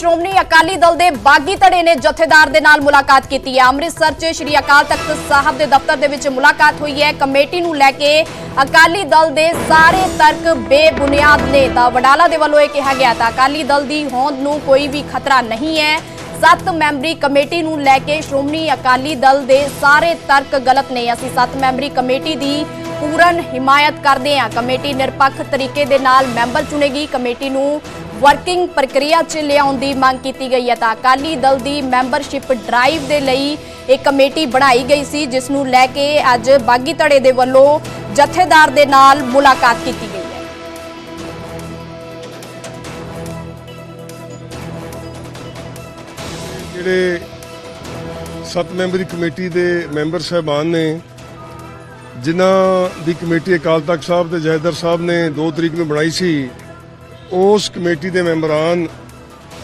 ਸ਼੍ਰੋਮਣੀ ਅਕਾਲੀ ਦਲ ਦੇ ਬਾਗੀ ਧੜੇ ਨੇ ਜਥੇਦਾਰ ਦੇ ਨਾਲ ਮੁਲਾਕਾਤ ਕੀਤੀ ਹੈ। ਅੰਮ੍ਰਿਤਸਰ 'ਚ ਸ਼੍ਰੀ ਅਕਾਲ ਤਖਤ ਸਾਹਿਬ ਦੇ ਦਫ਼ਤਰ ਦੇ ਵਿੱਚ ਮੁਲਾਕਾਤ ਹੋਈ ਹੈ। ਕਮੇਟੀ ਨੂੰ ਲੈ ਕੇ ਅਕਾਲੀ ਦਲ ਦੇ ਸਾਰੇ ਤਰਕ ਬੇਬੁਨਿਆਦ ਨੇ ਤਾਂ ਵਡਾਲਾ ਦੇ ਵੱਲੋਂ ਇਹ ਕਿਹਾ ਗਿਆ ਤਾਂ ਅਕਾਲੀ ਦਲ ਦੀ ਹੋਂਦ ਨੂੰ ਕੋਈ ਵੀ ਖਤਰਾ ਨਹੀਂ ਹੈ। ਸੱਤ ਮੈਂਬਰੀ ਕਮੇਟੀ ਨੂੰ ਲੈ ਕੇ ਸ਼੍ਰੋਮਣੀ ਅਕਾਲੀ ਦਲ ਦੇ ਸਾਰੇ ਤਰਕ ਗਲਤ ਨੇ। ਅਸੀਂ ਸੱਤ ਮੈਂਬਰੀ ਕਮੇਟੀ ਦੀ ਪੂਰਨ ਹਿਮਾਇਤ ਕਰਦੇ ਹਾਂ। ਕਮੇਟੀ ਨਿਰਪੱਖ ਤਰੀਕੇ ਦੇ ਨਾਲ ਮੈਂਬਰ ਚੁਣੇਗੀ। ਕਮੇਟੀ ਨੂੰ ਵਰਕਿੰਗ ਪ੍ਰਕਿਰਿਆ 'ਚ ਲਿਆਉਣ ਦੀ ਮੰਗ ਕੀਤੀ ਗਈ ਹੈ ਤਾਂ ਅਕਾਲੀ ਦਲ ਦੀ ਮੈਂਬਰਸ਼ਿਪ ਡਰਾਈਵ ਦੇ ਲਈ ਇਹ ਕਮੇਟੀ ਬਣਾਈ ਗਈ ਸੀ, ਜਿਸ ਨੂੰ ਲੈ ਕੇ ਅੱਜ ਬਾਗੀ ਧੜੇ ਦੇ ਵੱਲੋਂ ਜਥੇਦਾਰ ਦੇ ਨਾਲ ਮੁਲਾਕਾਤ ਕੀਤੀ ਗਈ ਹੈ। ਜਿਹੜੇ ਸੱਤ ਮੈਂਬਰੀ ਕਮੇਟੀ ਦੇ ਮੈਂਬਰ ਸਹਿਬਾਨ ਨੇ, ਜਿਨ੍ਹਾਂ ਦੀ ਕਮੇਟੀ ਅਕਾਲ ਤਖਤ ਸਾਹਿਬ ਤੇ ਜੈਦਰ ਸਾਹਿਬ ਨੇ 2 ਤਰੀਕ ਨੂੰ ਬਣਾਈ ਸੀ ਉਸ ਕਮੇਟੀ ਦੇ ਮੈਂਬਰਾਨ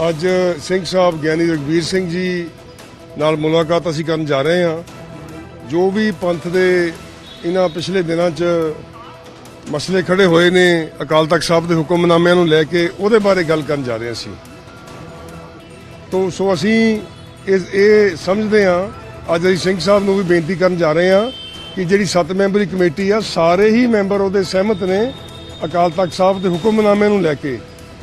ਅੱਜ ਸਿੰਘ ਸਾਹਿਬ ਗਿਆਨੀ ਰਗਵੀਰ ਸਿੰਘ ਜੀ ਨਾਲ ਮੁਲਾਕਾਤ ਅਸੀਂ ਕਰਨ ਜਾ ਰਹੇ ਹਾਂ। ਜੋ ਵੀ ਪੰਥ ਦੇ ਇਹਨਾਂ ਪਿਛਲੇ ਦਿਨਾਂ 'ਚ ਮਸਲੇ ਖੜੇ ਹੋਏ ਨੇ ਅਕਾਲ ਤਖਤ ਸਾਹਿਬ ਦੇ ਹੁਕਮਨਾਮਿਆਂ ਨੂੰ ਲੈ ਕੇ, ਉਹਦੇ ਬਾਰੇ ਗੱਲ ਕਰਨ ਜਾ ਰਹੇ ਹਾਂ ਅਸੀਂ। ਤੋ, ਸੋ ਅਸੀਂ ਇਸ, ਇਹ ਸਮਝਦੇ ਹਾਂ। ਅੱਜ ਅਸੀਂ ਸਿੰਘ ਸਾਹਿਬ ਨੂੰ ਵੀ ਬੇਨਤੀ ਕਰਨ ਜਾ ਰਹੇ ਹਾਂ ਕਿ ਜਿਹੜੀ ਸੱਤ ਮੈਂਬਰੀ ਕਮੇਟੀ ਆ, ਸਾਰੇ ਹੀ ਮੈਂਬਰ ਉਹਦੇ ਸਹਿਮਤ ਨੇ ਅਕਾਲ ਤਖਤ ਸਾਹਿਬ ਦੇ ਹੁਕਮਨਾਮੇ ਨੂੰ ਲੈ ਕੇ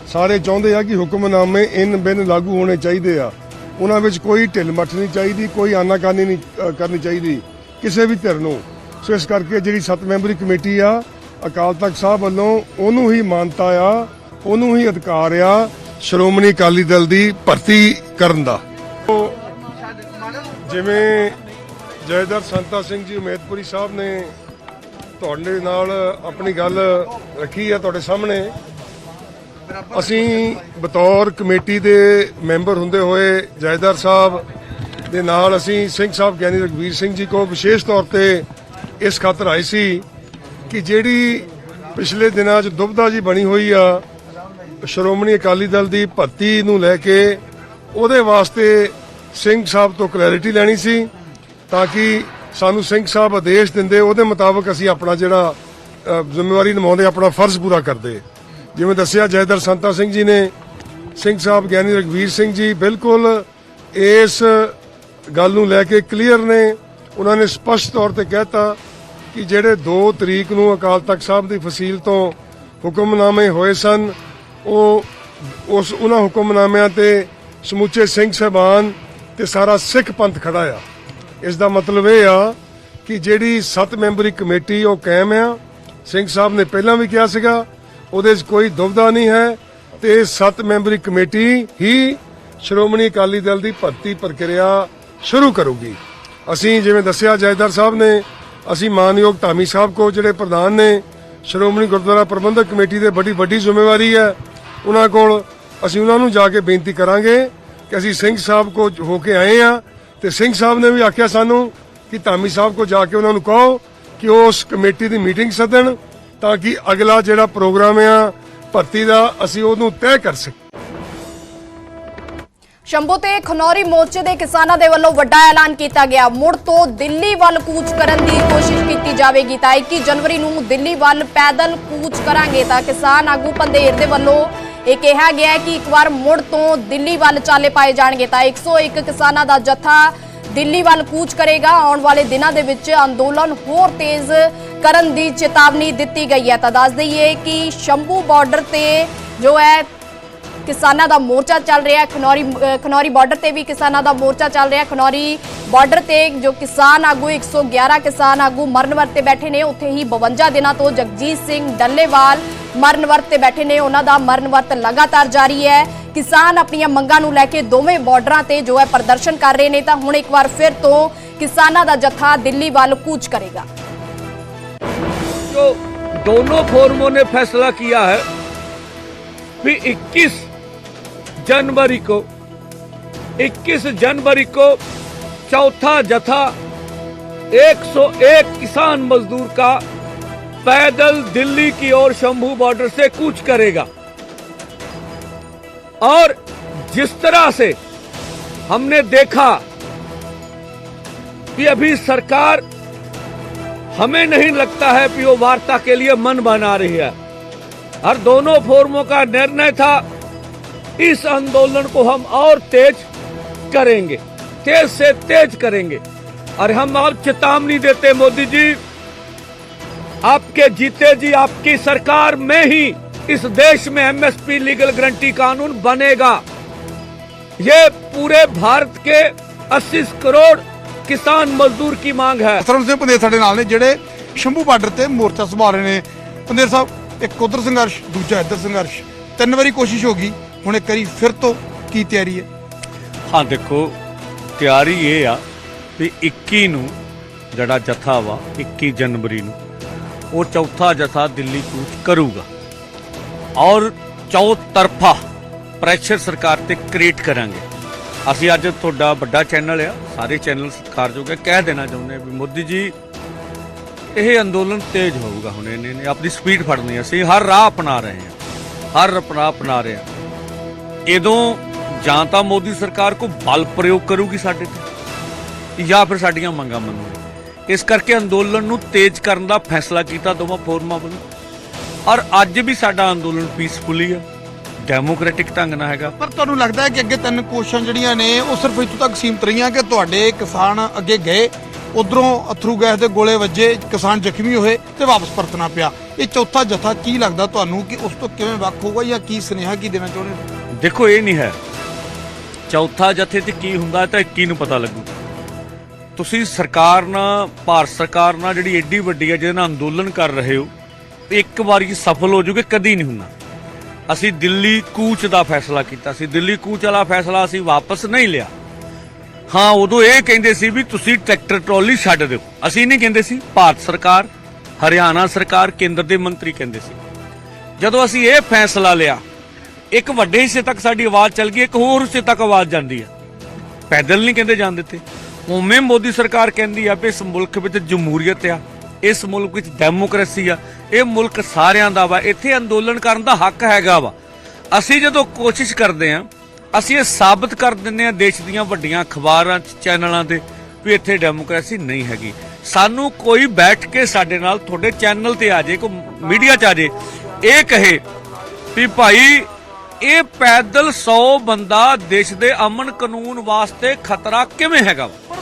ਸਾਰੇ ਚਾਹੁੰਦੇ ਆ ਕਿ ਹੁਕਮਨਾਮੇ ਇਨ ਬਿਨ ਲਾਗੂ ਹੋਣੇ ਚਾਹੀਦੇ ਆ। ਉਹਨਾਂ ਵਿੱਚ ਕੋਈ ਢਿੱਲ ਮੱਠ ਨਹੀਂ ਚਾਹੀਦੀ, ਕੋਈ ਆਨਾਕਾਨੀ ਨਹੀਂ ਕਰਨੀ ਚਾਹੀਦੀ, ਕਿਸੇ ਵੀ ਧਿਰ ਨੂੰ। ਸੋ ਇਸ ਕਰਕੇ ਜਿਹੜੀ ਸੱਤ ਮੈਂਬਰੀ ਕਮੇਟੀ ਆ, ਅਕਾਲ ਤਖਤ ਸਾਹਿਬ ਵੱਲੋਂ ਉਹਨੂੰ ਹੀ ਮਾਨਤਾ ਆ, ਉਹਨੂੰ ਹੀ ਅਧਿਕਾਰ ਆ, ਸ਼੍ਰੋਮਣੀ ਅਕਾਲੀ ਦਲ ਦੀ ਭਰਤੀ ਕਰਨ ਦਾ। ਜਿਵੇਂ ਜੈਦਰ ਸੰਤਾ ਸਿੰਘ ਜੀ ਉਮੇਦਪੁਰੀ ਸਾਹਿਬ ਨੇ ਤੁਹਾਡੇ ਨਾਲ ਆਪਣੀ ਗੱਲ ਰੱਖੀ ਆ ਤੁਹਾਡੇ ਸਾਹਮਣੇ। ਅਸੀਂ ਬਤੌਰ ਕਮੇਟੀ ਦੇ ਮੈਂਬਰ ਹੁੰਦੇ ਹੋਏ ਜਾਇਦਾਰ ਸਾਹਿਬ ਦੇ ਨਾਲ ਅਸੀਂ ਸਿੰਘ ਸਾਹਿਬ ਗਿਆਨੀ ਰਗਵੀਰ ਸਿੰਘ ਜੀ ਕੋ ਵਿਸ਼ੇਸ਼ ਤੌਰ ਤੇ ਇਸ ਖਾਤਰ ਆਏ ਸੀ ਕਿ ਜਿਹੜੀ ਪਿਛਲੇ ਦਿਨਾਂ 'ਚ ਦੁਬਦਾ ਜੀ ਬਣੀ ਹੋਈ ਆ ਸ਼੍ਰੋਮਣੀ ਅਕਾਲੀ ਦਲ ਦੀ ਭਰਤੀ ਨੂੰ ਲੈ ਕੇ, ਉਹਦੇ ਵਾਸਤੇ ਸਿੰਘ ਸਾਹਿਬ ਤੋਂ ਕਲੈਰਿਟੀ ਲੈਣੀ ਸੀ ਤਾਂ ਕਿ ਸਾਨੂੰ ਸਿੰਘ ਸਾਹਿਬ ਆਦੇਸ਼ ਦਿੰਦੇ, ਉਹਦੇ ਮੁਤਾਬਕ ਅਸੀਂ ਆਪਣਾ ਜਿਹੜਾ ਜ਼ਿੰਮੇਵਾਰੀ ਨਿਭਾਉਂਦੇ, ਆਪਣਾ ਫਰਜ਼ ਪੂਰਾ ਕਰਦੇ। ਜਿਵੇਂ ਦੱਸਿਆ, ਜੈਦਰ ਸੰਤਾ ਸਿੰਘ ਜੀ ਨੇ, ਸਿੰਘ ਸਾਹਿਬ ਗਿਆਨੀ ਰਗਵੀਰ ਸਿੰਘ ਜੀ, ਬਿਲਕੁਲ ਇਸ ਗੱਲ ਨੂੰ ਲੈ ਕੇ ਕਲੀਅਰ ਨੇ। ਉਹਨਾਂ ਨੇ ਸਪਸ਼ਟ ਤੌਰ ਤੇ ਕਹਿਤਾ ਕਿ ਜਿਹੜੇ 2 ਤਰੀਕ ਨੂੰ ਅਕਾਲ ਤਖਤ ਸਾਹਿਬ ਦੀ ਫਸੀਲ ਤੋਂ ਹੁਕਮਨਾਮੇ ਹੋਏ ਸਨ, ਉਹ, ਉਸ ਉਹਨਾਂ ਹੁਕਮਨਾਮਿਆਂ ਤੇ ਸਮੁੱਚੇ ਸਿੰਘ ਸਹਿਬਾਨ ਤੇ ਸਾਰਾ ਸਿੱਖ ਪੰਥ ਖੜਾ ਆ। ਇਸ ਦਾ ਮਤਲਬ ਇਹ ਆ ਕਿ ਜਿਹੜੀ 7 ਮੈਂਬਰੀ ਕਮੇਟੀ ਉਹ ਕਾਇਮ ਆ। ਸਿੰਘ ਸਾਹਿਬ ਨੇ ਪਹਿਲਾਂ ਵੀ ਕਿਹਾ ਸੀਗਾ, ਉਹਦੇ 'ਚ ਕੋਈ ਦੁਬਦਾ ਨਹੀਂ ਹੈ ਤੇ 7 ਮੈਂਬਰੀ ਕਮੇਟੀ ਹੀ ਸ਼੍ਰੋਮਣੀ ਅਕਾਲੀ ਦਲ ਦੀ ਭਰਤੀ ਪ੍ਰਕਿਰਿਆ ਸ਼ੁਰੂ ਕਰੂਗੀ। ਅਸੀਂ ਜਿਵੇਂ ਦੱਸਿਆ ਜਾਇਦਾਰ ਸਾਹਿਬ ਨੇ, ਅਸੀਂ ਮਾਨਯੋਗ ਧਾਮੀ ਸਾਹਿਬ ਕੋ ਜਿਹੜੇ ਪ੍ਰਧਾਨ ਨੇ, ਸ਼੍ਰੋਮਣੀ ਗੁਰਦੁਆਰਾ ਪ੍ਰਬੰਧਕ ਕਮੇਟੀ ਦੇ ਬੜੀ ਵੱਡੀ ਜ਼ਿੰਮੇਵਾਰੀ ਹੈ। ਉਹਨਾਂ ਕੋਲ ਅਸੀਂ ਉਹਨਾਂ ਨੂੰ ਜਾ ਕੇ ਬੇਨਤੀ ਕਰਾਂਗੇ ਕਿ ਅਸੀਂ ਸਿੰਘ ਸਾਹਿਬ ਕੋ ਹੋ ਕੇ ਆਏ ਆ ਤੇ ਸਿੰਘ ਸਾਹਿਬ ਨੇ ਵੀ ਆਖਿਆ ਸਾਨੂੰ ਕਿ ਧਾਮੀ ਸਾਹਿਬ ਕੋ ਜਾ ਕੇ ਉਹਨਾਂ ਨੂੰ ਕਹੋ ਕਿ ਉਸ ਕਮੇਟੀ ਦੀ ਮੀਟਿੰਗ ਸੱਦਣ ਤਾਂ ਕਿ ਅਗਲਾ ਜਿਹੜਾ ਪ੍ਰੋਗਰਾਮ ਆ, ਭਰਤੀ ਦਾ, ਅਸੀਂ ਉਹਨੂੰ ਤੈਅ ਕਰ ਸਕੀਏ। ਸ਼ੰਭੂ ਤੇ ਖਨੌਰੀ ਮੋਰਚੇ ਦੇ ਕਿਸਾਨਾਂ ਦੇ ਵੱਲੋਂ ਵੱਡਾ ਐਲਾਨ ਕੀਤਾ ਗਿਆ। ਮੁੜ ਤੋਂ ਦਿੱਲੀ ਵੱਲ ਕੂਚ ਕਰਨ ਦੀ ਕੋਸ਼ਿਸ਼ ਕੀਤੀ ਜਾਵੇਗੀ ਤਾਂ 21 ਜਨਵਰੀ ਨੂੰ ਦਿੱਲੀ ਵੱਲ ਪੈਦਲ ਕੂਚ ਕਰਾਂਗੇ ਤਾਂ ਕਿਸਾਨ ਆਗੂ ਪੰਦੇਰ ਦੇ ਵੱਲੋਂ ਇਹ ਕਿਹਾ ਗਿਆ ਕਿ ਇੱਕ ਵਾਰ ਮੁੜ ਤੋਂ ਦਿੱਲੀ ਵੱਲ ਚਾਲੇ ਪਾਏ ਜਾਣਗੇ ਤਾਂ 101 ਕਿਸਾਨਾਂ ਦਾ ਜਥਾ ਦਿੱਲੀ ਵੱਲ ਕੂਚ ਕਰੇਗਾ। ਆਉਣ ਵਾਲੇ ਦਿਨਾਂ ਦੇ ਵਿੱਚ ਅੰਦੋਲਨ ਹੋਰ ਤੇਜ਼ ਕਰਨ ਦੀ ਚੇਤਾਵਨੀ ਦਿੱਤੀ ਗਈ ਹੈ। ਤਾਂ ਦੱਸ ਦਈਏ ਕਿ ਸ਼ੰਭੂ ਬਾਰਡਰ ਤੇ ਜੋ ਹੈ, ਕਿਸਾਨਾਂ ਦਾ ਮੋਰਚਾ ਚੱਲ ਰਿਹਾ ਖਨੌਰੀ ਖਨੌਰੀ ਬਾਰਡਰ ਤੇ ਵੀ ਕਿਸਾਨਾਂ ਦਾ ਮੋਰਚਾ ਚੱਲ ਰਿਹਾ ਖਨੌਰੀ ਬਾਰਡਰ ਤੇ ਜੋ ਕਿਸਾਨ ਆਗੂ 111 ਕਿਸਾਨ ਆਗੂ ਮਰਨ ਵਰਤੇ ਬੈਠੇ ਨੇ। ਉੱਥੇ ਹੀ 52 ਦਿਨਾਂ ਤੋਂ ਜਗਜੀਤ ਸਿੰਘ ਡੱਲੇਵਾਲ ਮਰਨ ਵਰਤ ਤੇ ਬੈਠੇ ਨੇ ਉਹਨਾਂ ਦਾ ਮਰਨ ਵਰਤ ਲਗਾਤਾਰ ਜਾਰੀ ਹੈ ਕਿਸਾਨ ਆਪਣੀਆਂ ਮੰਗਾਂ ਨੂੰ ਲੈ ਕੇ ਦੋਵੇਂ ਬਾਰਡਰਾਂ ਤੇ ਜੋ ਹੈ ਪ੍ਰਦਰਸ਼ਨ ਕਰ ਰਹੇ ਨੇ ਤਾਂ ਹੁਣ ਇੱਕ ਵਾਰ ਫਿਰ ਤੋਂ ਕਿਸਾਨਾਂ ਦਾ ਜਥਾ ਦਿੱਲੀ ਵੱਲ ਕੂਚ ਕਰੇਗਾ जो दोनों फोरमों ने फैसला किया है कि 21 जनवरी को 21 जनवरी को चौथा जथा 101 किसान मजदूर का पैदल दिल्ली की ओर शंभू बॉर्डर से कूच करेगा। और जिस तरह से हमने देखा कि अभी सरकार हमें नहीं लगता है कि वो वार्ता के लिए मन बना रही है, हर दोनों फोरमों का निर्णय था, इस आंदोलन को हम और तेज करेंगे, तेज से तेज करेंगे। और हम आप चेतावनी देते मोदी जी आपके जीते जी आपकी सरकार में ही इस देश में एमएसपी लीगल गारंटी कानून बनेगा ये पूरे भारत के 80 करोड़ किसान मजदूर की मांग है ਸਰਵਨ ਸਿੰਘ ਪੰਦੇਰ ਸਾਡੇ ਨਾਲ ਨੇ ਜਿਹੜੇ ਸ਼ੰਭੂ ਬਾਰਡਰ ਤੇ ਮੋਰਚਾ ਸੰਭਾਲ ਰਹੇ ਨੇ ਪੰਦੇਰ ਸਾਹਿਬ ਇੱਕ ਉਧਰ ਸੰਘਰਸ਼ ਦੂਜਾ ਇੱਧਰ ਸੰਘਰਸ਼ ਤਿੰਨ ਵਾਰੀ ਕੋਸ਼ਿਸ਼ ਹੋ ਗਈ ਹੁਣ ਇੱਕ ਵਾਰੀ ਫਿਰ ਤੋਂ ਕੀ ਤਿਆਰੀ ਹੈ ਹਾਂ ਦੇਖੋ ਤਿਆਰੀ ਇਹ ਆ ਵੀ 21 ਨੂੰ ਜਿਹੜਾ ਜਥਾ ਵਾ 21 ਜਨਵਰੀ ਨੂੰ ਉਹ ਚੌਥਾ ਜਥਾ ਦਿੱਲੀ ਕੂਚ ਕਰੂਗਾ। ਔਰ ਚੌਤਰਫਾ ਪ੍ਰੈਸ਼ਰ ਸਰਕਾਰ ਤੇ ਕ੍ਰੀਏਟ ਕਰਾਂਗੇ। ਅਸੀਂ ਅੱਜ ਤੁਹਾਡਾ ਵੱਡਾ ਚੈਨਲ ਆ, ਸਾਰੇ ਚੈਨਲ ਸਤਿਕਾਰਯੋਗ ਜੋਗੇ ਕਹਿ ਦੇਣਾ ਚਾਹੁੰਦੇ ਹਾਂ ਵੀ ਮੋਦੀ ਜੀ, ਇਹ ਅੰਦੋਲਨ ਤੇਜ਼ ਹੋਊਗਾ ਹੁਣ, ਇਹਨੇ ਨੇ ਆਪਣੀ ਸਪੀਡ ਫੜਨੀ ਅਸੀਂ ਹਰ ਰਾਹ ਅਪਣਾ ਰਹੇ ਹਾਂ ਹਰ ਰਾਹ ਅਪਣਾ ਰਹੇ ਹਾਂ ਇਦੋਂ ਜਾਂ ਤਾਂ ਮੋਦੀ ਸਰਕਾਰ ਕੋ ਬਲ ਪ੍ਰਯੋਗ ਕਰੂਗੀ ਸਾਡੇ ਤੇ, ਜਾਂ ਫਿਰ ਸਾਡੀਆਂ ਮੰਗਾਂ ਮੰਨੂਗੀ ਇਸ ਕਰਕੇ ਅੰਦੋਲਨ ਨੂੰ ਤੇਜ਼ ਕਰਨ ਦਾ ਫੈਸਲਾ ਕੀਤਾ ਦੋਵਾਂ ਫੋਰਮਾਂ ਵੱਲੋਂ। ਔਰ ਅੱਜ ਵੀ ਸਾਡਾ ਅੰਦੋਲਨ ਪੀਸਫੁਲੀ ਹੈ ਡੈਮੋਕ੍ਰੈਟਿਕ ਢੰਗ ਨਾਲ ਹੈਗਾ। ਪਰ ਤੁਹਾਨੂੰ ਲੱਗਦਾ ਹੈ ਕਿ ਅੱਗੇ ਤਿੰਨ ਕੋਸ਼ਿਸ਼ਾਂ ਜਿਹੜੀਆਂ ਨੇ ਉਹ ਸਿਰਫ ਇੱਥੋਂ ਤੱਕ ਸੀਮਤ ਰਹੀਆਂ ਕਿ ਤੁਹਾਡੇ ਕਿਸਾਨ ਅੱਗੇ ਗਏ ਉਧਰੋਂ ਅਥਰੂ ਗੈਸ ਦੇ ਗੋਲੇ ਵੱਜੇ ਕਿਸਾਨ ਜ਼ਖਮੀ ਹੋਏ ਤੇ ਵਾਪਸ ਪਰਤਣਾ ਪਿਆ। ਇਹ ਚੌਥਾ ਜਥਾ ਕੀ ਲੱਗਦਾ ਤੁਹਾਨੂੰ ਕਿ ਉਸ ਤੋਂ ਕਿਵੇਂ ਵੱਖ ਹੋਊਗਾ ਜਾਂ ਕੀ ਸੁਨੇਹਾ ਕੀ ਦੇਣਾ ਚਾਹੁੰਦੇ ਦੇਖੋ ਇਹ ਨਹੀਂ ਹੈ। ਚੌਥਾ ਜਥੇ ਤੇ ਕੀ ਹੁੰਦਾ ਤਾਂ 21 ਨੂੰ ਪਤਾ ਲੱਗੂ। ਤੁਸੀਂ ਸਰਕਾਰ ਨਾਲ, ਭਾਰਤ ਸਰਕਾਰ ਨਾਲ ਜਿਹੜੀ ਏਡੀ ਵੱਡੀ ਹੈ ਜਿਹਦੇ ਨਾਲ ਅੰਦੋਲਨ ਕਰ ਰਹੇ ਹੋ, ਇੱਕ ਵਾਰੀ ਸਫਲ ਹੋ ਜੂਗੇ, ਕਦੀ ਨਹੀਂ ਹੁੰਦਾ। ਅਸੀਂ ਦਿੱਲੀ ਕੂਚ ਦਾ ਫੈਸਲਾ ਕੀਤਾ ਸੀ। ਦਿੱਲੀ ਕੂਚ ਵਾਲਾ ਫੈਸਲਾ ਅਸੀਂ ਵਾਪਸ ਨਹੀਂ ਲਿਆ। ਹਾਂ, ਉਦੋਂ ਇਹ ਕਹਿੰਦੇ ਸੀ ਵੀ ਤੁਸੀਂ ਟਰੈਕਟਰ ਟਰਾਲੀ ਛੱਡ ਦਿਓ। ਅਸੀਂ ਨਹੀਂ ਕਹਿੰਦੇ ਸੀ, ਭਾਰਤ ਸਰਕਾਰ, ਹਰਿਆਣਾ ਸਰਕਾਰ, ਕੇਂਦਰ ਦੇ ਮੰਤਰੀ ਕਹਿੰਦੇ ਸੀ। ਜਦੋਂ ਅਸੀਂ ਇਹ ਫੈਸਲਾ ਲਿਆ, ਇੱਕ ਵੱਡੇ ਹਿੱਸੇ ਤੱਕ ਸਾਡੀ ਆਵਾਜ਼ ਚੱਲ ਗਈ, ਇੱਕ ਹੋਰ ਹਿੱਸੇ ਤੱਕ ਆਵਾਜ਼ ਜਾਂਦੀ ਹੈ ਪੈਦਲ ਨਹੀਂ ਕਹਿੰਦੇ ਜਾਣ ਦਿੱਤੇ। ਉਵੇਂ ਮੋਦੀ ਸਰਕਾਰ ਕਹਿੰਦੀ ਆ ਵੀ ਇਸ ਮੁਲਕ ਵਿੱਚ ਜਮਹੂਰੀਅਤ ਆ, ਇਸ ਮੁਲਕ ਵਿੱਚ ਡੈਮੋਕ੍ਰੇਸੀ ਆ, ਇਹ ਮੁਲਕ ਸਾਰਿਆਂ ਦਾ ਵਾ, ਇੱਥੇ ਅੰਦੋਲਨ ਕਰਨ ਦਾ ਹੱਕ ਹੈਗਾ ਵਾ ਅਸੀਂ ਜਦੋਂ ਕੋਸ਼ਿਸ਼ ਕਰਦੇ ਆ, ਅਸੀਂ ਇਹ ਸਾਬਤ ਕਰ ਦਿੰਦੇ ਆ ਦੇਸ਼ ਦੀਆਂ ਵੱਡੀਆਂ ਅਖਬਾਰਾਂ, ਚੈਨਲਾਂ ਤੇ ਵੀ ਇੱਥੇ ਡੈਮੋਕ੍ਰੇਸੀ ਨਹੀਂ ਹੈਗੀ ਸਾਨੂੰ ਕੋਈ ਬੈਠ ਕੇ ਸਾਡੇ ਨਾਲ ਤੁਹਾਡੇ ਚੈਨਲ ਤੇ ਆ ਜੇ, ਕੋਈ ਮੀਡੀਆ 'ਚ ਆ ਜੇ, ਇਹ ਕਹੇ ਵੀ ਭਾਈ, ਇਹ ਪੈਦਲ 100 ਬੰਦਾ ਦੇਸ਼ ਦੇ ਅਮਨ ਕਾਨੂੰਨ ਵਾਸਤੇ ਖਤਰਾ ਕਿਵੇਂ ਹੈਗਾ ਵਾ?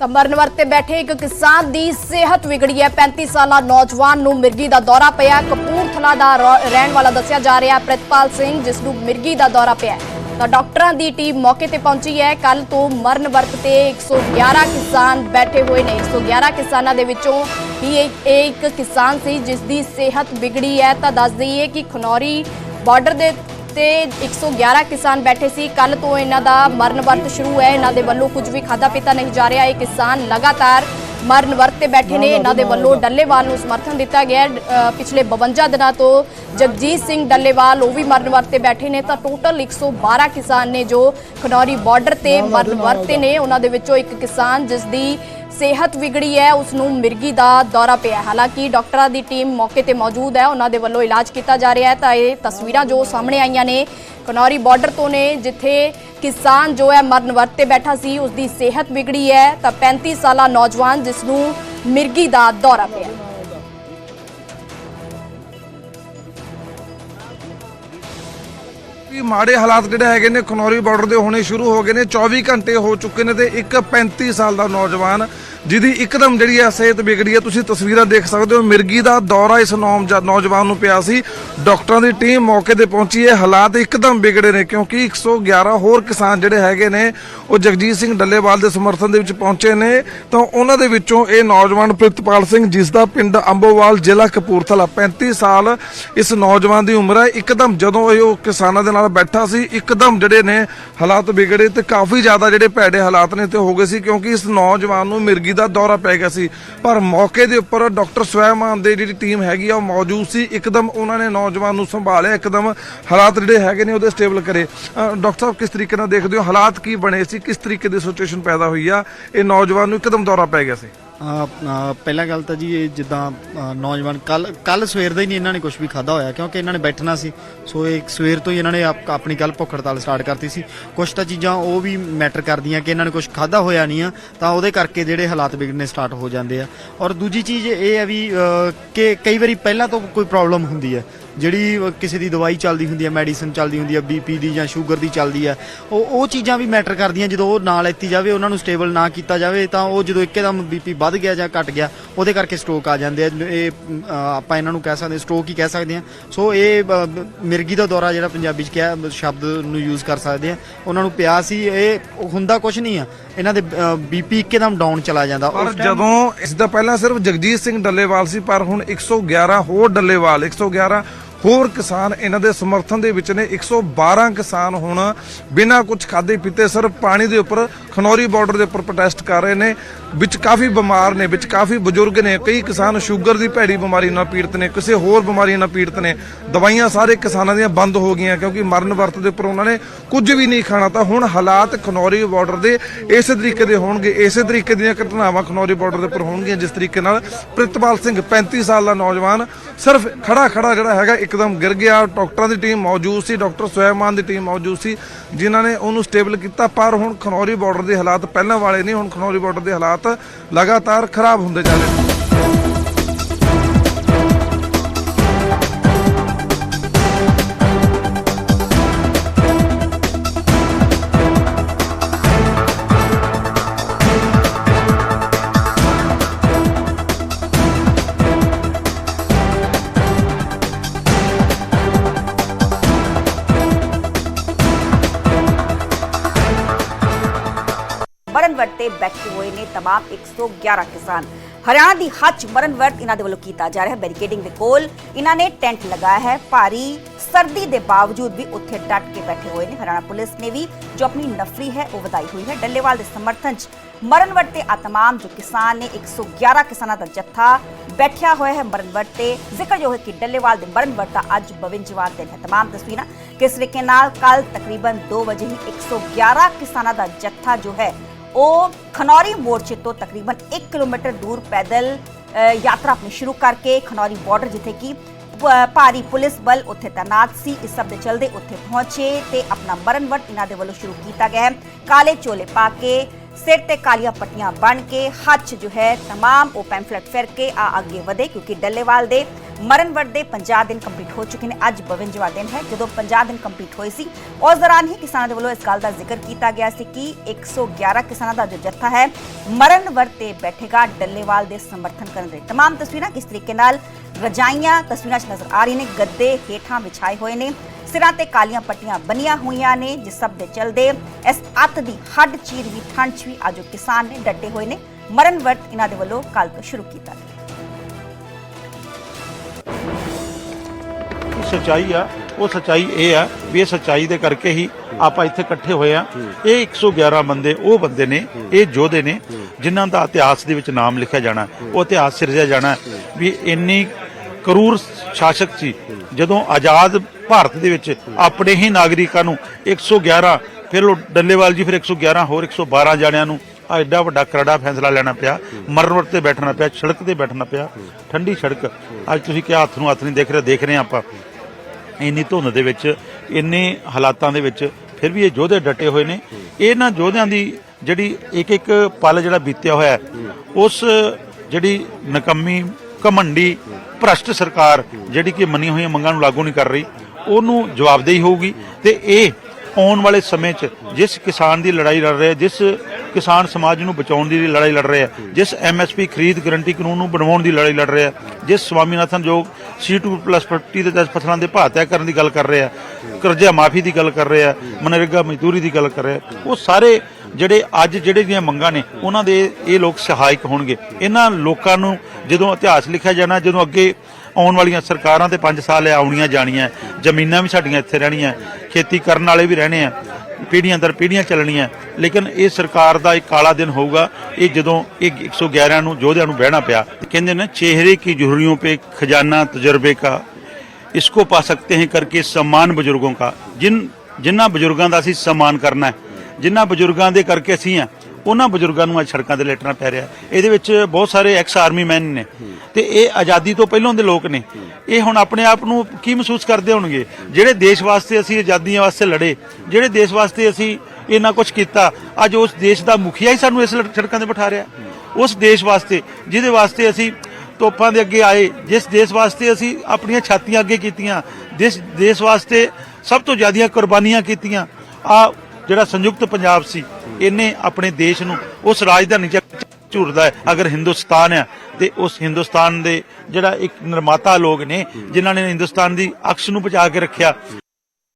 ਤਾਂ ਮਰਨ ਵਰਤੇ ਬੈਠੇ ਇੱਕ ਕਿਸਾਨ ਦੀ ਸਿਹਤ ਵਿਗੜੀ ਹੈ। 35 ਸਾਲਾ ਨੌਜਵਾਨ ਨੂੰ ਮਿਰਗੀ ਦਾ ਦੌਰਾ ਪਿਆ ਕਪੂਰਥਲਾ ਦਾ ਰਹਿਣ ਵਾਲਾ ਦੱਸਿਆ ਜਾ ਰਿਹਾ ਪ੍ਰਿਤਪਾਲ ਸਿੰਘ, ਜਿਸ ਨੂੰ ਮਿਰਗੀ ਦਾ ਦੌਰਾ ਪਿਆ ਤਾਂ ਡਾਕਟਰਾਂ ਦੀ ਟੀਮ ਮੌਕੇ ਤੇ ਪਹੁੰਚੀ ਹੈ। ਕੱਲ ਤੋਂ ਮਰਨ ਵਰਤ ਤੇ 111 ਕਿਸਾਨ ਬੈਠੇ ਹੋਏ ਨੇ। 111 ਕਿਸਾਨਾਂ ਦੇ ਵਿੱਚੋਂ ਹੀ ਇਹ ਇੱਕ ਕਿਸਾਨ ਸੀ, ਜਿਸ ਦੀ ਸਿਹਤ ਵਿਗੜੀ ਹੈ। ਤਾਂ ਦੱਸ ਦਈਏ ਕਿ ਖਨੌਰੀ ਬਾਰਡਰ ਦੇ ਤੇ 111 ਕਿਸਾਨ ਬੈਠੇ ਸੀ। ਕੱਲ ਤੋਂ ਇਹਨਾਂ ਦਾ ਮਰਨ ਵਰਤ ਸ਼ੁਰੂ ਹੈ। ਇਹਨਾਂ ਦੇ ਵੱਲੋਂ ਕੁਝ ਵੀ ਖਾਦਾ ਪੀਤਾ ਨਹੀਂ ਜਾ ਰਿਹਾ। ਇਹ ਕਿਸਾਨ ਲਗਾਤਾਰ ਮਰਨ ਵਰਤ ਤੇ ਬੈਠੇ ਨੇ। ਇਹਨਾਂ ਦੇ ਵੱਲੋਂ ਡੱਲੇਵਾਲ ਨੂੰ ਸਮਰਥਨ ਦਿੱਤਾ ਗਿਆ ਪਿਛਲੇ 52 ਦਿਨਾਂ ਤੋਂ ਜਗਜੀਤ ਸਿੰਘ ਡੱਲੇਵਾਲ ਉਹ ਵੀ ਮਰਨ ਵਰਤ ਤੇ ਬੈਠੇ ਨੇ। ਤਾਂ ਟੋਟਲ 112 ਕਿਸਾਨ ਨੇ ਜੋ ਖਨੌਰੀ ਬਾਰਡਰ ਤੇ ਮਰਨ ਵਰਤ ਤੇ ਨੇ। ਉਹਨਾਂ ਦੇ ਵਿੱਚੋਂ ਇੱਕ ਕਿਸਾਨ ਜਿਸ ਦੀ ਸਿਹਤ ਵਿਗੜੀ ਹੈ ਉਸ ਨੂੰ ਮਿਰਗੀ ਦਾ ਦੌਰਾ ਪਿਆ ਹਾਲਾਂਕਿ ਡਾਕਟਰਾਂ ਦੀ ਟੀਮ ਮੌਕੇ ਤੇ ਮੌਜੂਦ ਹੈ, ਉਹਨਾਂ ਦੇ ਵੱਲੋਂ ਇਲਾਜ ਕੀਤਾ ਜਾ ਰਿਹਾ ਹੈ, ਤਾਂ ਇਹ ਤਸਵੀਰਾਂ ਜੋ ਸਾਹਮਣੇ ਆਈਆਂ ਨੇ, ਕਨੌਰੀ ਬਾਰਡਰ ਤੋਂ ਨੇ, ਜਿੱਥੇ ਕਿਸਾਨ ਜੋ ਹੈ ਮਰਨ ਵਰਤ ਤੇ ਬੈਠਾ ਸੀ ਉਸ ਦੀ ਸਿਹਤ ਵਿਗੜੀ ਹੈ, ਤਾਂ 35 ਸਾਲਾ ਨੌਜਵਾਨ ਜਿਸ ਨੂੰ ਮਿਰਗੀ ਦਾ ਦੌਰਾ ਪਿਆ। ਵੀ ਮਾੜੇ ਹਾਲਾਤ ਜਿਹੜੇ ਹੈਗੇ ਨੇ ਖਨੌਰੀ ਬਾਰਡਰ ਦੇ ਹੋਣੇ ਸ਼ੁਰੂ ਹੋ ਗਏ ਨੇ। 24 ਘੰਟੇ ਹੋ ਚੁੱਕੇ ਨੇ ਤੇ ਇੱਕ 35 ਸਾਲ ਦਾ ਨੌਜਵਾਨ ਜਿਹਦੀ ਇੱਕਦਮ ਜਿਹੜੀ ਹੈ ਸਿਹਤ ਵਿਗੜੀ ਹੈ ਤੁਸੀਂ ਤਸਵੀਰਾਂ ਦੇਖ ਸਕਦੇ ਹੋ। ਮਿਰਗੀ ਦਾ ਦੌਰਾ ਇਸ ਨੌਮ- ਨੌਜਵਾਨ ਨੂੰ ਪਿਆ ਸੀ। ਡਾਕਟਰਾਂ ਦੀ ਟੀਮ ਮੌਕੇ ਤੇ ਪਹੁੰਚੀ ਹੈ। ਹਾਲਾਤ ਇੱਕਦਮ ਵਿਗੜੇ ਨੇ, ਕਿਉਂਕਿ 111 ਹੋਰ ਕਿਸਾਨ ਜਿਹੜੇ ਹੈਗੇ ਨੇ, ਉਹ ਜਗਜੀਤ ਸਿੰਘ ਡੱਲੇਵਾਲ ਦੇ ਸਮਰਥਨ ਦੇ ਵਿੱਚ ਪਹੁੰਚੇ ਨੇ। ਤਾਂ ਉਹਨਾਂ ਦੇ ਵਿੱਚੋਂ ਇਹ ਨੌਜਵਾਨ ਪ੍ਰਿਤਪਾਲ ਸਿੰਘ, ਜਿਸ ਦਾ ਪਿੰਡ ਅੰਬੋਵਾਲ, ਜ਼ਿਲ੍ਹਾ ਕਪੂਰਥਲਾ 35 ਸਾਲ ਇਸ ਨੌਜਵਾਨ ਦੀ ਉਮਰ ਹੈ। ਇੱਕਦਮ ਜਦੋਂ ਇਹ ਉਹ ਕਿਸਾਨਾਂ ਦੇ ਨਾਲ ਬੈਠਾ ਸੀ, ਇੱਕਦਮ ਜਿਹੜੇ ਨੇ ਹਾਲਾਤ ਵਿਗੜੇ ਤੇ ਕਾਫੀ ਜ਼ਿਆਦਾ ਜਿਹੜੇ ਭੈੜੇ ਹਾਲਾਤ ਨੇ ਤੇ ਹੋ ਗਏ ਸੀ, ਕਿਉਂਕਿ ਇਸ ਨੌਜਵਾਨ ਨੂੰ ਮਿਰਗੀ ਦਾ ਦੌਰਾ ਪੈ ਗਿਆ ਸੀ। ਪਰ ਮੌਕੇ ਦੇ ਉੱਪਰ ਡਾਕਟਰ ਸਵੈਮਾਨ ਦੇ ਜਿਹੜੀ ਟੀਮ ਹੈਗੀ ਆ, ਉਹ ਮੌਜੂਦ ਸੀ। ਇੱਕਦਮ ਉਹਨਾਂ ਨੇ ਨੌਜਵਾਨ ਨੂੰ ਸੰਭਾਲਿਆ। ਇੱਕਦਮ ਹਾਲਾਤ ਜਿਹੜੇ ਹੈਗੇ ਨੇ, ਉਹਦੇ ਸਟੇਬਲ ਕਰੇ। ਡਾਕਟਰ ਸਾਹਿਬ, ਕਿਸ ਤਰੀਕੇ ਨਾਲ ਦੇਖਦੇ ਹੋ? ਹਾਲਾਤ ਕੀ ਬਣੇ ਸੀ? ਕਿਸ ਤਰੀਕੇ ਦੀ ਸਿਚੁਏਸ਼ਨ ਪੈਦਾ ਹੋਈ ਆ? ਇਹ ਨੌਜਵਾਨ ਨੂੰ ਇੱਕਦਮ ਦੌਰਾ ਪੈ ਗਿਆ ਸੀ। ਪਹਿਲਾਂ ਗੱਲ ਤਾਂ ਜੀ ਇਹ ਜਿੱਦਾਂ ਨੌਜਵਾਨ ਕੱਲ ਕੱਲ ਸਵੇਰ ਦਾ ਹੀ ਨਹੀਂ ਇਹਨਾਂ ਨੇ ਕੁਝ ਵੀ ਖਾਦਾ ਹੋਇਆ, ਕਿਉਂਕਿ ਇਹਨਾਂ ਨੇ ਬੈਠਣਾ ਸੀ। ਸੋ ਇਹ ਸਵੇਰ ਤੋਂ ਹੀ ਇਹਨਾਂ ਨੇ ਆਪਣੀ ਗੱਲ ਭੁੱਖ ਹੜਤਾਲ ਸਟਾਰਟ ਕਰਤੀ ਸੀ। ਕੁਝ ਤਾਂ ਚੀਜ਼ਾਂ ਉਹ ਵੀ ਮੈਟਰ ਕਰਦੀਆਂ ਕਿ ਇਹਨਾਂ ਨੇ ਕੁਝ ਖਾਦਾ ਹੋਇਆ ਨਹੀਂ ਆ, ਤਾਂ ਉਹਦੇ ਕਰਕੇ ਜਿਹੜੇ ਹਾਲਾਤ ਵਿਗੜਨੇ ਸਟਾਰਟ ਹੋ ਜਾਂਦੇ ਆ। ਔਰ ਦੂਜੀ ਚੀਜ਼ ਇਹ ਹੈ ਵੀ ਕਿ ਕਈ ਵਾਰੀ ਪਹਿਲਾਂ ਤੋਂ ਕੋਈ ਪ੍ਰੋਬਲਮ ਹੁੰਦੀ ਹੈ। ਜਿਹੜੀ ਕਿਸੇ ਦੀ ਦਵਾਈ ਚੱਲਦੀ ਹੁੰਦੀ ਹੈ ਮੈਡੀਸਿਨ ਚੱਲਦੀ ਹੁੰਦੀ ਹੈ ਬੀਪੀ ਦੀ ਜਾਂ ਸ਼ੂਗਰ ਦੀ ਚੱਲਦੀ ਹੈ ਉਹ ਉਹ ਚੀਜ਼ਾਂ ਵੀ ਮੈਟਰ ਕਰਦੀਆਂ ਜਦੋਂ ਉਹ ਨਾਲ ਲੈਤੀ ਜਾਵੇ ਉਹਨਾਂ ਨੂੰ ਸਟੇਬਲ ਨਾ ਕੀਤਾ ਜਾਵੇ ਤਾਂ ਉਹ ਜਦੋਂ ਇੱਕਦਮ ਬੀਪੀ ਵੱਧ ਗਿਆ ਜਾਂ ਘਟ ਗਿਆ ਉਹਦੇ ਕਰਕੇ ਸਟ੍ਰੋਕ ਆ ਜਾਂਦੇ ਆ। ਇਹ ਆਪਾਂ ਇਹਨਾਂ ਨੂੰ ਕਹਿ ਸਕਦੇ ਸਟ੍ਰੋਕ ਹੀ ਕਹਿ ਸਕਦੇ ਹਾਂ। ਸੋ ਇਹ ਮਿਰਗੀ ਦਾ ਦੌਰਾ ਜਿਹੜਾ ਪੰਜਾਬੀ ਚ ਕਿਹਾ ਸ਼ਬਦ ਨੂੰ ਯੂਜ਼ ਕਰ ਸਕਦੇ ਆ ਉਹਨਾਂ ਨੂੰ ਪਿਆ ਸੀ ਇਹ ਹੁੰਦਾ ਕੁਝ ਨਹੀਂ ਆ। ਇਹਨਾਂ ਦੇ ਬੀਪੀ ਇੱਕਦਮ ਡਾਊਨ ਚਲਾ ਜਾਂਦਾ। ਪਰ ਜਦੋਂ ਇਸ ਦਾ ਪਹਿਲਾਂ ਸਿਰਫ ਜਗਜੀਤ ਸਿੰਘ ਡੱਲੇਵਾਲ ਸੀ ਪਰ ਹੁਣ 111 ਹੋਰ ਡੱਲੇਵਾਲ 111 ਹੋਰ ਕਿਸਾਨ ਇਹਨਾਂ ਦੇ ਸਮਰਥਨ ਦੇ ਵਿੱਚ ਨੇ। 112 ਕਿਸਾਨ ਹੁਣ ਬਿਨਾਂ ਕੁਝ ਖਾਦੇ ਪੀਤੇ ਸਿਰਫ ਪਾਣੀ ਦੇ ਉੱਪਰ, ਖਨੌਰੀ ਬਾਰਡਰ ਦੇ ਉੱਪਰ ਪ੍ਰੋਟੈਸਟ ਕਰ ਰਹੇ ਨੇ। ਵਿੱਚ ਕਾਫੀ ਬਿਮਾਰ ਨੇ, ਵਿੱਚ ਕਾਫੀ ਬਜ਼ੁਰਗ ਨੇ। ਕਈ ਕਿਸਾਨ ਸ਼ੂਗਰ ਦੀ ਭੈੜੀ ਬਿਮਾਰੀ ਨਾਲ ਪੀੜਤ ਨੇ, ਕਿਸੇ ਹੋਰ ਬਿਮਾਰੀ ਨਾਲ ਪੀੜਤ ਨੇ। ਦਵਾਈਆਂ ਸਾਰੇ ਕਿਸਾਨਾਂ ਦੀਆਂ ਬੰਦ ਹੋ ਗਈਆਂ ਕਿਉਂਕਿ ਮਰਨ ਵਰਤ ਦੇ ਉੱਪਰ ਉਹਨਾਂ ਨੇ ਕੁਝ ਵੀ ਨਹੀਂ ਖਾਣਾ। ਤਾਂ ਹੁਣ ਹਾਲਾਤ ਖਨੌਰੀ ਬਾਰਡਰ ਦੇ ਇਸੇ ਤਰੀਕੇ ਦੇ ਹੋਣਗੇ। ਇਸੇ ਤਰੀਕੇ ਦੀਆਂ ਘਟਨਾਵਾਂ ਖਨੌਰੀ ਬਾਰਡਰ ਦੇ ਉੱਪਰ ਹੋਣਗੀਆਂ, ਜਿਸ ਤਰੀਕੇ ਨਾਲ ਪ੍ਰਿਤਪਾਲ ਸਿੰਘ 35 ਸਾਲ ਦਾ ਨੌਜਵਾਨ ਸਿਰਫ ਖੜਾ ਖੜਾ ਜਿਹੜਾ ਹੈਗਾ, ਇੱਕ ਇੱਕਦਮ ਗਿਰ ਗਿਆ। ਡਾਕਟਰਾਂ ਦੀ ਟੀਮ ਮੌਜੂਦ ਸੀ, ਡਾਕਟਰ ਸਵੈਮਾਨ ਦੀ ਟੀਮ ਮੌਜੂਦ ਸੀ, ਜਿਨ੍ਹਾਂ ਨੇ ਉਹਨੂੰ ਸਟੇਬਲ ਕੀਤਾ। ਪਰ ਹੁਣ ਖਨੌਰੀ ਬਾਰਡਰ ਦੇ ਹਾਲਾਤ ਪਹਿਲਾਂ ਵਾਲੇ ਨਹੀਂ, ਹੁਣ ਖਨੌਰੀ ਬਾਰਡਰ ਦੇ ਹਾਲਾਤ ਲਗਾਤਾਰ ਖਰਾਬ ਹੁੰਦੇ ਜਾ ਰਹੇ ਮਰਨ ਵਰਤ ਤੇ ਬੈਠੇ ਹੋਏ ਨੇ तमाम 111 ਕਿਸਾਨ ਹਰਿਆਣਾ ਦੀ ਹੱਚ ਮਰਨ ਵਰਤ ਇਹਨਾਂ ਦੇ ਵੱਲੋਂ ਕੀਤਾ ਜਾ ਰਿਹਾ ਹੈ ਬੈਰੀਕੇਡਿੰਗ ਦੇ ਕੋਲ ਇਹਨਾਂ ਨੇ ਟੈਂਟ ਲਗਾਇਆ ਹੈ ਭਾਰੀ ਸਰਦੀ ਦੇ ਬਾਵਜੂਦ ਵੀ ਉੱਥੇ ਡਟ ਕੇ ਬੈਠੇ ਹੋਏ ਨੇ ਹਰਿਆਣਾ ਪੁਲਿਸ ਨੇ ਵੀ ਜੋ ਆਪਣੀ ਨਫਰੀ ਹੈ ਉਹ ਵਧਾਈ ਹੋਈ ਹੈ ਡੱਲੇਵਾਲ ਦੇ ਸਮਰਥਨ 'ਚ ਮਰਨ ਵਰਤ ਤੇ ਆ तमाम ਜੋ ਕਿਸਾਨ ਨੇ 111 ਕਿਸਾਨਾਂ ਦਾ ਜੱਥਾ ਬੈਠਿਆ ਹੋਇਆ ਹੈ ਮਰਨ ਵਰਤ ਤੇ ਜ਼ਿਕਰ ਜੋ ਹੈ ਕਿ ਡੱਲੇਵਾਲ ਦੇ ਮਰਨ ਵਰਤ ਦਾ ਅੱਜ 52ਵਾਂ ਦਿਨ ਹੈ तमाम ਤਸਵੀਰਾਂ ਕਿਸ ਤਰੀਕੇ ਨਾਲ ਕੱਲ ਤਕਰੀਬਨ 2 ਵਜੇ ਹੀ 111 ਕਿਸਾਨਾਂ ਦਾ ਜੱਥਾ ਜੋ ਹੈ ਉਹ ਖਨੌਰੀ ਮੋਰਚੇ ਤੋਂ ਤਕਰੀਬਨ 1 ਕਿਲੋਮੀਟਰ ਦੂਰ ਪੈਦਲ ਅ, ਯਾਤਰਾ ਆਪਣੀ ਸ਼ੁਰੂ ਕਰਕੇ ਖਨੌਰੀ ਬਾਰਡਰ ਜਿੱਥੇ ਕਿ ਪ- ਭਾਰੀ ਪੁਲਿਸ ਬਲ ਉੱਥੇ ਤਾਇਨਾਤ ਸੀ ਇਸ ਸਭ ਦੇ ਚਲਦੇ ਉੱਥੇ ਪਹੁੰਚੇ ਤੇ ਆਪਣਾ ਮਰਨ ਵਰਤ ਇਹਨਾਂ ਦੇ ਵੱਲੋਂ ਸ਼ੁਰੂ ਕੀਤਾ ਗਿਆ ਹੈ ਕਾਲੇ ਚੋਲੇ ਪਾ ਕੇ ਸਿਰ ਤੇ ਕਾਲੀਆਂ ਪੱਟੀਆਂ ਬਣ ਕੇ ਹੱਥ ਜੋ ਹੈ तमाम ਉਹ ਪੈਂਫਲੇਟ ਫਿਰ ਕੇ ਆ ਅੱਗੇ ਵਧੇ ਕਿਉਂਕਿ ਡੱਲੇਵਾਲ ਦੇ ਮਰਨ ਵਰਤ ਦੇ 50 ਦਿਨ ਕੰਪਲੀਟ ਹੋ ਚੁੱਕੇ ਨੇ ਅੱਜ 52ਵਾਂ ਦਿਨ ਹੈ ਜਦੋਂ 50 ਦਿਨ ਕੰਪਲੀਟ ਹੋਏ ਸੀ ਉਸ ਦੌਰਾਨ ਹੀ ਕਿਸਾਨਾਂ ਦੇ ਵੱਲੋਂ ਇਸ ਗੱਲ ਦਾ ਜ਼ਿਕਰ ਕੀਤਾ ਗਿਆ ਸੀ ਕਿ 111 ਕਿਸਾਨਾਂ ਦਾ ਜੋ ਜੱਥਾ ਹੈ ਮਰਨ ਵਰਤ ਤੇ ਬੈਠੇਗਾ ਡੱਲੇਵਾਲ ਦੇ ਸਮਰਥਨ ਕਰਨ ਦੇ तमाम ਤਸਵੀਰਾਂ ਕਿਸ ਤਰੀਕੇ ਨਾਲ ਰਜਾਈਆਂ ਤਸਵੀਰਾਂ 'ਚ ਨਜ਼ਰ ਆ ਰਹੀਆਂ ਨੇ ਗੱਦੇ ਹੇਠਾਂ ਵਿਛਾਏ ਹੋਏ ਨੇ ਸਿਰਾਂ ਤੇ ਕਾਲੀਆਂ ਪੱਟੀਆਂ ਬੰਨੀਆਂ ਹੋਈਆਂ ਨੇ ਜਿਸ ਸਭ ਦੇ ਚਲਦੇ ਇਸ ਅੱਤ ਦੀ ਹੱਡ ਚੀਰ ਵੀ ਠੰਡ 'ਚ ਵੀ ਅੱਜ ਉਹ ਕਿਸਾਨ ਨੇ ਡਟੇ ਹੋਏ ਨੇ ਮਰਨ ਵਰਤ ਇਹਨਾਂ ਦੇ ਵੱਲੋਂ ਕੱਲ ਤੋਂ ਸ਼ੁਰੂ ਕੀਤਾ ਸਚਾਈ ਆ, ਉਹ ਸਚਾਈ ਇਹ ਆ ਵੀ ਇਹ ਸਚਾਈ ਦੇ ਕਰਕੇ ਹੀ ਆਪਾਂ ਇੱਥੇ ਇਕੱਠੇ ਹੋਏ ਆ। ਇਹ 111 ਬੰਦੇ, ਉਹ ਬੰਦੇ ਨੇ, ਇਹ ਯੋਧੇ ਨੇ, ਜਿਨ੍ਹਾਂ ਦਾ ਇਤਿਹਾਸ ਦੇ ਵਿੱਚ ਨਾਮ ਲਿਖਿਆ ਜਾਣਾ, ਉਹ ਇਤਿਹਾਸ ਸਿਰਜਿਆ ਜਾਣਾ ਵੀ ਇੰਨੀ ਕਰੂਰ ਸ਼ਾਸਕ ਸੀ। ਜਦੋਂ ਆਜ਼ਾਦ ਭਾਰਤ ਦੇ ਵਿੱਚ ਆਪਣੇ ਹੀ ਨਾਗਰਿਕਾਂ ਨੂੰ 111 ਫਿਰ ਡੱਲੇਵਾਲ ਜੀ, ਫਿਰ 111 ਹੋਰ 112 ਜਾਣਿਆਂ ਨੂੰ ਆ ਐਡਾ ਵੱਡਾ ਕਰੜਾ ਫੈਸਲਾ ਲੈਣਾ ਪਿਆ। ਮਰਨ ਤੇ ਬੈਠਣਾ ਪਿਆ ਸੜਕ ਤੇ ਬੈਠਣਾ ਪਿਆ। ਠੰਡੀ ਸੜਕ ਅੱਜ ਤੁਸੀਂ ਕਿਹਾ ਹੱਥ ਨੂੰ ਹੱਥ ਨਹੀਂ ਦੇਖ ਰਹੇ ਦੇਖ ਰਹੇ ਹਾਂ ਆਪਾਂ। ਇੰਨੀ ਧੁੰਦ ਦੇ ਵਿੱਚ, ਇੰਨੇ ਹਾਲਾਤਾਂ ਦੇ ਵਿੱਚ, ਫਿਰ ਵੀ ਇਹ ਯੋਧੇ ਡਟੇ ਹੋਏ ਨੇ। ਇਹਨਾਂ ਯੋਧਿਆਂ ਦੀ ਜਿਹੜੀ ਇੱਕ ਇੱਕ ਪਲ ਜਿਹੜਾ ਬੀਤਿਆ ਹੋਇਆ ਉਸ ਜਿਹੜੀ ਨਕੰਮੀ ਘਮੰਡੀ ਭ੍ਰਸ਼ਟ ਸਰਕਾਰ ਜਿਹੜੀ ਕਿ ਮੰਨੀਆਂ ਹੋਈਆਂ ਮੰਗਾਂ ਨੂੰ ਲਾਗੂ ਨਹੀਂ ਕਰ ਰਹੀ, ਉਹਨੂੰ ਜਵਾਬਦੇਹੀ ਹੋਊਗੀ ਤੇ ਇਹ ਆਉਣ ਵਾਲੇ ਸਮੇਂ 'ਚ ਜਿਸ ਕਿਸਾਨ ਦੀ ਲੜਾਈ ਲੜ ਰਿਹਾ, ਜਿਸ ਕਿਸਾਨ ਸਮਾਜ ਨੂੰ ਬਚਾਉਣ ਦੀ ਲੜਾਈ ਲੜ ਰਹੇ ਰਿਹਾ ਜਿਸ ਐਮਐਸਪੀ ਖਰੀਦ ਗਰੰਟੀ ਕਾਨੂੰਨ ਨੂੰ ਬਣਾਉਣ ਦੀ ਲੜਾਈ ਲੜ ਰਹੇ ਰਿਹਾ ਜਿਸ ਸਵਾਮੀਨਾਥਨ ਯੋਗ C2+50 ਦੇ ਤਹਿਤ ਫਸਲਾਂ ਦੇ ਭਾਅ ਤੈਅ ਕਰਨ ਦੀ ਗੱਲ ਕਰ ਰਹੇ ਰਿਹਾ ਕਰਜ਼ਾ ਮਾਫੀ ਦੀ ਗੱਲ ਕਰ ਰਹੇ ਰਿਹਾ ਮਨਰੇਗਾ ਮਜ਼ਦੂਰੀ ਦੀ ਗੱਲ ਕਰ ਰਹੇ ਰਿਹਾ ਉਹ ਸਾਰੇ ਜਿਹੜੇ ਅੱਜ ਜਿਹੜੇ ਦੀਆਂ ਮੰਗਾਂ ਨੇ, ਉਹਨਾਂ ਦੇ ਇਹ ਲੋਕ ਸਹਾਇਕ ਹੋਣਗੇ। ਇਹਨਾਂ ਲੋਕਾਂ ਨੂੰ ਜਦੋਂ ਇਤਿਹਾਸ ਲਿਖਿਆ ਜਾਣਾ, ਜਦੋਂ ਅੱਗੇ ਆਉਣ ਵਾਲੀਆਂ ਸਰਕਾਰਾਂ ਤੇ 5 ਸਾਲ ਆਉਣੀਆਂ ਜਾਣੀਆਂ, ਜ਼ਮੀਨਾਂ ਵੀ ਸਾਡੀਆਂ ਇੱਥੇ ਰਹਿਣੀਆਂ, ਖੇਤੀ ਕਰਨ ਵਾਲੇ ਵੀ ਰਹਿਣੇ ਆ ਪੀੜ੍ਹੀਆਂ ਦਰ ਪੀੜ੍ਹੀਆਂ ਚੱਲਣੀਆਂ ਲੇਕਿਨ ਇਹ ਸਰਕਾਰ ਦਾ ਇੱਕ ਕਾਲਾ ਦਿਨ ਹੋਊਗਾ ਇਹ ਜਦੋਂ ਇਹ 111 ਨੂੰ ਯੋਧਿਆਂ ਨੂੰ ਬਹਿਣਾ ਪਿਆ ਕਹਿੰਦੇ ਨੇ ਚਿਹਰੇ ਕੀ ਜੁਹਰੀਆਂ पे खजाना तजर्बे का इसको पा सकते हैं करके सम्मान ਬਜ਼ੁਰਗੋਂ का ਜਿਨ ਜਿਨ੍ਹਾਂ ਬਜ਼ੁਰਗਾਂ ਦਾ ਅਸੀਂ ਸਨਮਾਨ ਕਰਨਾ ਹੈ ਜਿਨ੍ਹਾਂ ਬਜ਼ੁਰਗਾਂ ਦੇ ਕਰਕੇ ਅਸੀਂ ਆ ਉਹਨਾਂ ਬਜ਼ੁਰਗਾਂ ਨੂੰ ਅੱਜ ਸੜਕਾਂ ਤੇ ਲੇਟਣਾ ਪੈ ਰਿਹਾ। ਇਹਦੇ ਵਿੱਚ ਬਹੁਤ ਸਾਰੇ ਐਕਸ ਆਰਮੀ ਮੈਨ ਨੇ। ਤੇ ਇਹ ਆਜ਼ਾਦੀ ਤੋਂ ਪਹਿਲਾਂ ਦੇ ਲੋਕ ਨੇ। ਇਹ ਹੁਣ ਆਪਣੇ ਆਪ ਨੂੰ ਕੀ ਮਹਿਸੂਸ ਕਰਦੇ ਹੋਣਗੇ? ਜਿਹੜੇ ਦੇਸ਼ ਵਾਸਤੇ ਅਸੀਂ ਆਜ਼ਾਦੀਆਂ ਵਾਸਤੇ ਲੜੇ, ਜਿਹੜੇ ਦੇਸ਼ ਵਾਸਤੇ ਅਸੀਂ ਇੰਨਾ ਕੁਝ ਕੀਤਾ, ਅੱਜ ਉਸ ਦੇਸ਼ ਦਾ ਮੁਖੀਆ ਹੀ ਸਾਨੂੰ ਇਸ ਸੜਕਾਂ ਤੇ ਬਿਠਾ ਰਿਹਾ। ਉਸ ਦੇਸ਼ ਵਾਸਤੇ, ਜਿਹਦੇ ਵਾਸਤੇ ਅਸੀਂ ਤੋਪਾਂ ਦੇ ਅੱਗੇ ਆਏ, ਜਿਸ ਦੇਸ਼ ਵਾਸਤੇ ਅਸੀਂ ਆਪਣੀਆਂ ਛਾਤੀਆਂ ਅੱਗੇ ਕੀਤੀਆਂ, ਜਿਸ ਦੇਸ਼ ਵਾਸਤੇ ਸਭ ਤੋਂ ਜ਼ਿਆਦੀਆਂ ਕੁਰਬਾਨੀਆਂ ਕੀਤੀਆਂ, ਆ ਜਿਹੜਾ ਸੰਯੁਕਤ ਪੰਜਾਬ ਸੀ, ਇਹਨੇ ਆਪਣੇ ਦੇਸ਼ ਨੂੰ ਉਸ ਰਾਜਧਾਨੀ ਚ ਝੁਰਦਾ ਹੈ। ਅਗਰ ਹਿੰਦੁਸਤਾਨ ਹੈ ਤੇ ਉਸ ਹਿੰਦੁਸਤਾਨ ਦੇ ਜਿਹੜਾ ਇੱਕ ਨਿਰਮਾਤਾ ਲੋਕ ਨੇ, ਜਿਨ੍ਹਾਂ ਨੇ ਹਿੰਦੁਸਤਾਨ ਦੀ ਅਕਸ ਨੂੰ ਬਚਾ ਕੇ ਰੱਖਿਆ